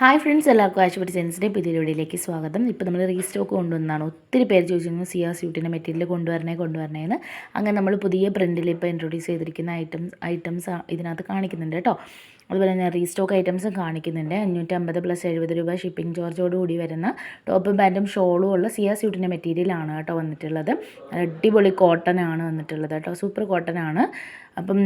Hi friends എല്ലാവർക്കും ആശുപത്രി സെൻസിന്റെ പുതിയ വീഡിയോയിലേക്ക് സ്വാഗതം. ഇപ്പോൾ നമ്മൾ റീസ്റ്റോക്ക് കൊണ്ടുവന്നതാണ് ഒത്തിരി പേര് ചോദിച്ചിരുന്നു സിയാ സ്യൂട്ടിന്റെ മെറ്റീരിയൽ കൊണ്ടുവരണേ കൊണ്ടുവരണേന്ന്. അങ്ങനെ നമ്മൾ പുതിയ പ്രിന്റിൽ ഇപ്പോൾ ഇൻട്രൊഡ്യൂസ് ചെയ്തിരിക്കുന്ന ഐറ്റംസ് ഐറ്റംസ് ഇതിനകത്ത് കാണിക്കുന്നുണ്ട് കേട്ടോ. അതുപോലെ തന്നെ റീസ്റ്റോക്ക് ഐറ്റംസും കാണിക്കുന്നുണ്ട്. അഞ്ഞൂറ്റമ്പത് പ്ലസ് എഴുപത് രൂപ ഷിപ്പിംഗ് ചാർജോട് കൂടി വരുന്ന ടോപ്പും പാന്റും ഷോളും ഉള്ള സിയാ സ്യൂട്ടിന്റെ മെറ്റീരിയലാണ് കേട്ടോ വന്നിട്ടുള്ളത്. അടിപൊളി കോട്ടൺ ആണ് വന്നിട്ടുള്ളത് കേട്ടോ. സൂപ്പർ കോട്ടൺ ആണ്. അപ്പം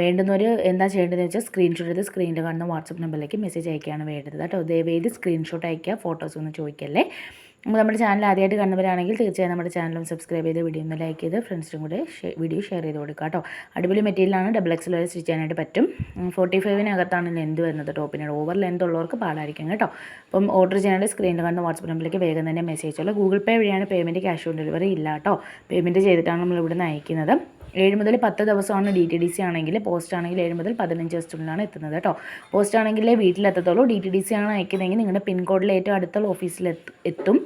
വേണ്ടുന്നവർ എന്താ ചെയ്യേണ്ടതെന്ന് വെച്ചാൽ സ്ക്രീൻഷോട്ട് എടുത്ത് സ്ക്രീനിൽ കാണുന്ന വാട്സപ്പ് നമ്പറിലേക്ക് മെസ്സേജ് അയക്കുകയാണ് വേണ്ടത് കേട്ടോ. ദയവേത് സ്ക്രീൻഷോട്ട് അയക്കുക ഫോട്ടോസ് ഒന്ന് ചോദിക്കല്ലേ? നമ്മുടെ ചാനൽ ആദ്യമായിട്ട് കാണുന്നവരാണെങ്കിൽ തീർച്ചയായും നമ്മുടെ ചാനലും സബ്സ്ക്രൈബ് ചെയ്ത് വീഡിയോ ഒന്ന് ലൈക്ക് ചെയ്ത് ഫ്രണ്ട്സിനും കൂടെ വീഡിയോ ഷെയർ ചെയ്ത് കൊടുക്കുക കേട്ടോ. അടിപൊളി മെറ്റീരിയലാണ് ഡബിൾ എക്സ് വരെ സ്റ്റിച്ച് ചെയ്യാനായിട്ട് പറ്റും. ഫോർട്ടി ഫൈവിനകത്താണ് ലെന്ത് വരുന്നത് ടോപ്പിനോട് ഓവർ ലെന്ത് ഉള്ളവർക്ക് പാടായിരിക്കും കേട്ടോ. അപ്പം ഓർഡർ ചെയ്യാനായിട്ട് സ്ക്രീനിൽ കാണുന്ന വാട്സപ്പ് നമ്പറിലേക്ക് വേഗം തന്നെ മെസ്സേജ് ഉള്ളൂ ഗൂഗിൾ പേ വഴിയാണ് പേയ്മെന്റ് ക്യാഷ് ഓൺ ഡെലിവറി ഇല്ല കേട്ടോ. പേയ്മെന്റ് ചെയ്തിട്ടാണ് നമ്മൾ ഇവിടുന്ന് അയക്കുന്നത്. ഏഴ് മുതൽ പത്ത് ദിവസമാണ് ഡി ടി ഡി സി ആണെങ്കിൽ പോസ്റ്റ് ആണെങ്കിൽ ഏഴ് മുതൽ പതിനഞ്ച് ദിവസത്തിനുള്ളിലാണ് എത്തുന്നത് കേട്ടോ. പോസ്റ്റ് ആണെങ്കിൽ വീട്ടിലെത്തത്തുള്ളൂ. ഡി ടി ഡി സി ആണ് അയക്കുന്നതെങ്കിൽ നിങ്ങളുടെ പിൻകോഡിൽ ഏറ്റവും അടുത്തുള്ള ഓഫീസിൽ എത്തും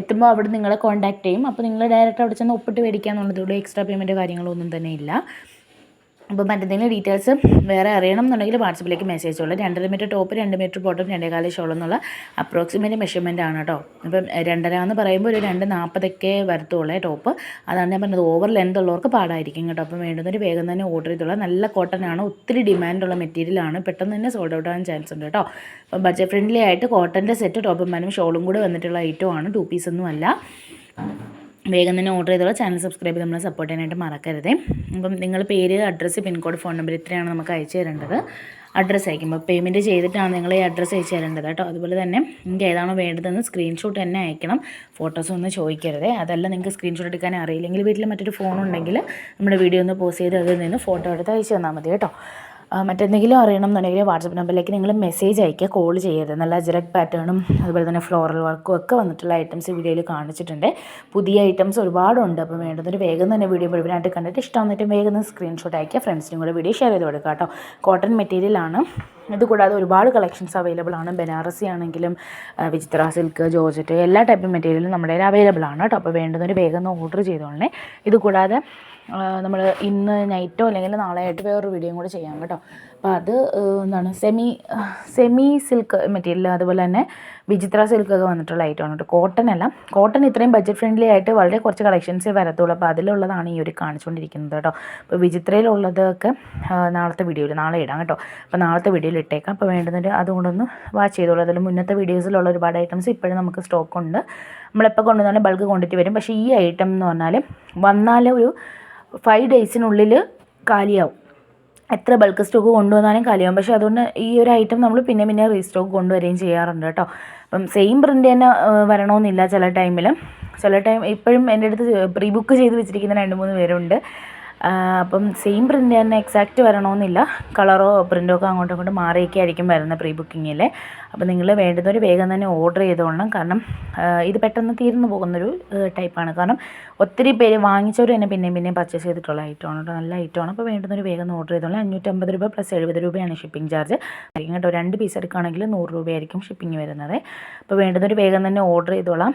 എത്തുമ്പോൾ അവിടെ നിങ്ങളെ കോൺടാക്ട് ചെയ്യും. അപ്പോൾ നിങ്ങൾ ഡയറക്റ്റ് അവിടെ ചെന്ന് ഒപ്പിട്ട് മേടിക്കാന്നുള്ളതുള്ളൂ എക്സ്ട്രാ പേയ്മെന്റ് കാര്യങ്ങളൊന്നും തന്നെ ഇല്ല. അപ്പോൾ മറ്റെന്തെങ്കിലും ഡീറ്റെയിൽസ് വേറെ അറിയണം എന്നുണ്ടെങ്കിൽ വാട്സപ്പിലേക്ക് മെസ്സേജ് അയച്ചോളൂ രണ്ടര മീറ്റർ ടോപ്പ് രണ്ട് മീറ്റർ ബോട്ടം രണ്ടേകാല ഷോൾ എന്നുള്ള അപ്രോക്സിമേറ്റ് മെഷർമെന്റ് ആണ് കേട്ടോ അപ്പം രണ്ടര എന്ന് പറയുമ്പോൾ ഒരു രണ്ട് നാൽപ്പതൊക്കെ വരത്തുള്ളേ ടോപ്പ് അതാണ് ഞാൻ പറഞ്ഞത് ഓവർ ലെങ്ത് ഉള്ളവർക്ക് പാടായിരിക്കും കേട്ടോ. അപ്പം വേണ്ടുന്നൊരു വേഗം തന്നെ ഓർഡർ ചെയ്തോളാം. നല്ല കോട്ടൺ ആണ് ഒത്തിരി ഡിമാൻഡുള്ള മെറ്റീരിയലാണ് പെട്ടെന്ന് തന്നെ സോൾഡ് ഔട്ട് ആകാൻ ചാൻസ് ഉണ്ട് കേട്ടോ അപ്പം ബഡ്ജറ്റ് ഫ്രണ്ട്ലി ആയിട്ട് കോട്ടന്റെ സെറ്റ് ടോപ്പും മാനും ഷോളും കൂടെ വന്നിട്ടുള്ള ഐറ്റം ആണ് ടു പീസൊന്നും അല്ല. വേഗം തന്നെ ഓർഡർ ചെയ്തോളൂ. ചാനൽ സബ്സ്ക്രൈബ് ചെയ്ത് നമ്മളെ സപ്പോർട്ട് ചെയ്യാനായിട്ട് മറക്കരുത്. അപ്പം നിങ്ങൾ പേര് അഡ്രസ്സ് പിൻകോഡ് ഫോൺ നമ്പർ ഇത്രയാണ് നമുക്ക് അയച്ചു തരേണ്ടത്. അഡ്രസ്സ് അയക്കുമ്പോൾ പേയ്മെന്റ് ചെയ്തിട്ടാണ് നിങ്ങൾ ഈ അഡ്രസ്സ് അയച്ചു തരേണ്ടത് കേട്ടോ. അതുപോലെ തന്നെ നിങ്ങൾക്ക് ഏതാണോ വേണ്ടതെന്ന് സ്ക്രീൻഷോട്ട് തന്നെ അയക്കണം. ഫോട്ടോസ് ഒന്ന് ചോദിക്കരുത്. അതല്ല നിങ്ങൾക്ക് സ്ക്രീൻഷോട്ട് എടുക്കാൻ അറിയില്ലെങ്കിൽ വീട്ടിൽ മറ്റൊരു ഫോൺ ഉണ്ടെങ്കിൽ നമ്മുടെ വീഡിയോ ഒന്ന് പോസ്റ്റ് ചെയ്ത് അതിൽ നിന്ന് ഫോട്ടോ എടുത്ത് അയച്ചു തന്നാൽ മതി കേട്ടോ. മറ്റെന്തെങ്കിലും അറിയണം എന്നുണ്ടെങ്കിൽ വാട്സപ്പ് നമ്പറിലേക്ക് നിങ്ങൾ മെസ്സേജ് അയക്കുക കോൾ ചെയ്യരുത്. നല്ല അജറക് പാറ്റേണും അതുപോലെ തന്നെ ഫ്ലോറൽ വർക്കും ഒക്കെ വന്നിട്ടുള്ള ഐറ്റംസ് വീഡിയോയിൽ കാണിച്ചിട്ടുണ്ട്. പുതിയ ഐറ്റംസ് ഒരുപാടുണ്ട്. അപ്പോൾ വേണ്ടതൊരു വേഗം തന്നെ വീഡിയോ മുഴുവനായിട്ട് കണ്ടിട്ട് ഇഷ്ടം വന്നിട്ട് വേഗം സ്ക്രീൻഷോട്ട് അയക്കുക ഫ്രണ്ട്സിനും കൂടെ വീഡിയോ ഷെയർ ചെയ്ത് കൊടുക്കുക കേട്ടോ. കോട്ടൺ മെറ്റീരിയലാണ് ഇതുകൂടാതെ ഒരുപാട് കളക്ഷൻസ് അവൈലബിൾ ആണ്. ബനാറസി ആണെങ്കിലും വിചിത്ര സിൽക്ക് ജോർജറ്റ് എല്ലാ ടൈപ്പ് മെറ്റീരിയലും നമ്മുടെ കയ്യിൽ അവൈലബിൾ ആണ് കേട്ടോ. അപ്പോൾ വേണ്ടുന്നൊരു വേഗം ഓർഡർ ചെയ്തോളണേ. ഇതുകൂടാതെ നമ്മൾ ഇന്ന് നൈറ്റോ അല്ലെങ്കിൽ നാളെ ആയിട്ട് വേറൊരു വീഡിയോയും കൂടെ ചെയ്യാം കേട്ടോ. അപ്പോൾ അത് എന്താണ് സെമി സെമി സിൽക്ക് മെറ്റീരിയൽ അതുപോലെ തന്നെ വിചിത്ര സിൽക്കൊക്കെ വന്നിട്ടുള്ള ഐറ്റമാണ് കേട്ടോ. കോട്ടൺ അല്ല. കോട്ടൺ ഇത്രയും ബഡ്ജറ്റ് ഫ്രണ്ട്ലി ആയിട്ട് വളരെ കുറച്ച് കളക്ഷൻസേ വരത്തുള്ളൂ. അപ്പോൾ അതിലുള്ളതാണ് ഈ ഒരു കാണിച്ചുകൊണ്ടിരിക്കുന്നത് കേട്ടോ. അപ്പോൾ വിചിത്രയിലുള്ളതൊക്കെ നാളത്തെ വീഡിയോയിൽ നാളെ ഇടാം കേട്ടോ. അപ്പോൾ നാളത്തെ വീഡിയോയിൽ ഇട്ടേക്കാം. അപ്പോൾ വേണ്ടുന്നത് അതുകൊണ്ടൊന്ന് വാച്ച് ചെയ്തോളൂ. അതിൽ മുന്നത്തെ വീഡിയോസിലുള്ള ഒരുപാട് ഐറ്റംസ് ഇപ്പോഴും നമുക്ക് സ്റ്റോക്ക് ഉണ്ട്. നമ്മളെപ്പോൾ കൊണ്ടുവന്നാലും ബൾക്ക് കൊണ്ടിട്ട് വരും. പക്ഷേ ഈ ഐറ്റം എന്ന് പറഞ്ഞാൽ വന്നാൽ ഒരു ഫൈവ് ഡേയ്സിനുള്ളിൽ കാലിയാവും. എത്ര ബൾക്ക് സ്റ്റോക്ക് കൊണ്ടുവന്നാലും കാലിയാവും. പക്ഷേ അതുകൊണ്ട് ഈ ഒരു ഐറ്റം നമ്മൾ പിന്നെ പിന്നെ റീസ്റ്റോക്ക് കൊണ്ടുവരികയും ചെയ്യാറുണ്ട് കേട്ടോ. അപ്പം സെയിം പ്രിന്റ് തന്നെ വരണമെന്നില്ല ചില ടൈമിൽ ചില ടൈം ഇപ്പോഴും എന്റെ അടുത്ത് പ്രീ ബുക്ക് ചെയ്ത് വെച്ചിരിക്കുന്ന രണ്ട് മൂന്ന് പേരുണ്ട്. അപ്പം സെയിം പ്രിന്റ് തന്നെ എക്സാക്റ്റ് വരണമെന്നില്ല. കളറോ പ്രിന്റോ ഒക്കെ അങ്ങോട്ടും ഇങ്ങോട്ടും മാറിയൊക്കെ ആയിരിക്കും വരുന്നത് പ്രീ ബുക്കിങ്ങിൽ അപ്പോൾ നിങ്ങൾ വേണ്ടുന്നവർ വേഗം തന്നെ ഓർഡർ ചെയ്തോളണം. കാരണം ഇത് പെട്ടെന്ന് തീർന്നു പോകുന്നൊരു ടൈപ്പാണ് കാരണം ഒത്തിരി പേര് വാങ്ങിച്ചവർ തന്നെ പിന്നെയും പിന്നെയും പർച്ചേസ് ചെയ്തിട്ടുള്ള ഐറ്റമാണ് കേട്ടോ. നല്ല ഐറ്റമാണ് അപ്പോൾ വേണ്ടുന്നവർ വേഗം ഓർഡർ ചെയ്തോളാം അഞ്ഞൂറ്റമ്പത് രൂപ പ്ലസ് എഴുപത് രൂപയാണ് ഷിപ്പിംഗ് ചാർജ് കേട്ടോ. രണ്ട് പീസ് എടുക്കുകയാണെങ്കിൽ നൂറ് രൂപയായിരിക്കും ഷിപ്പിംഗ് വരുന്നത്. അപ്പോൾ വേണ്ടുന്നവർ വേഗം തന്നെ ഓർഡർ ചെയ്തോളാം.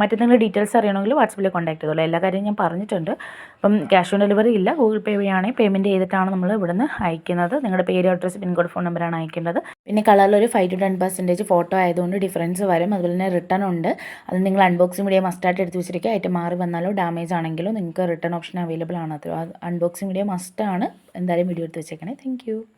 മറ്റെന്തെങ്കിലും ഡീറ്റെയിൽസ് അറിയണമെങ്കിൽ വാട്സപ്പിൽ കോൺടാക്ട് ചെയ്തോളാം. എല്ലാ കാര്യവും ഞാൻ പറഞ്ഞിട്ടുണ്ട്. അപ്പം ക്യാഷ് ഓൺ ഡെലിവറി ഇല്ല. ഗൂഗിൾ പേ വഴിയാണെങ്കിൽ പേയ്മെന്റ് ചെയ്തിട്ടാണ് നമ്മൾ ഇവിടുന്ന് അയക്കുന്നത്. നിങ്ങളുടെ പേര് അഡ്രസ്സ് പിൻകോഡ് ഫോൺ നമ്പറാണ് അയക്കേണ്ടത്. പിന്നെ കളറിൽ ഒരു five to ten percentage photo ആയതുകൊണ്ട് ഡിഫറൻസ് വരും. അതുപോലെ തന്നെ റിട്ടേൺ ഉണ്ട്. അത് നിങ്ങൾ അൺബോക്സിംഗ് വീഡിയോ മസ്റ്റായിട്ട് എടുത്ത് വെച്ചിരിക്കുക. ഐറ്റം മാറി വന്നാലോ ഡാമേജ് ആണെങ്കിലോ നിങ്ങൾക്ക് റിട്ടേൺ ഓപ്ഷൻ അവൈലബിൾ ആണ്. അത് അൺബോക്സിംഗ് വീഡിയോ മസ്റ്റാണ് എന്തായാലും വീഡിയോ എടുത്ത് വെച്ചേക്കണേ. താങ്ക്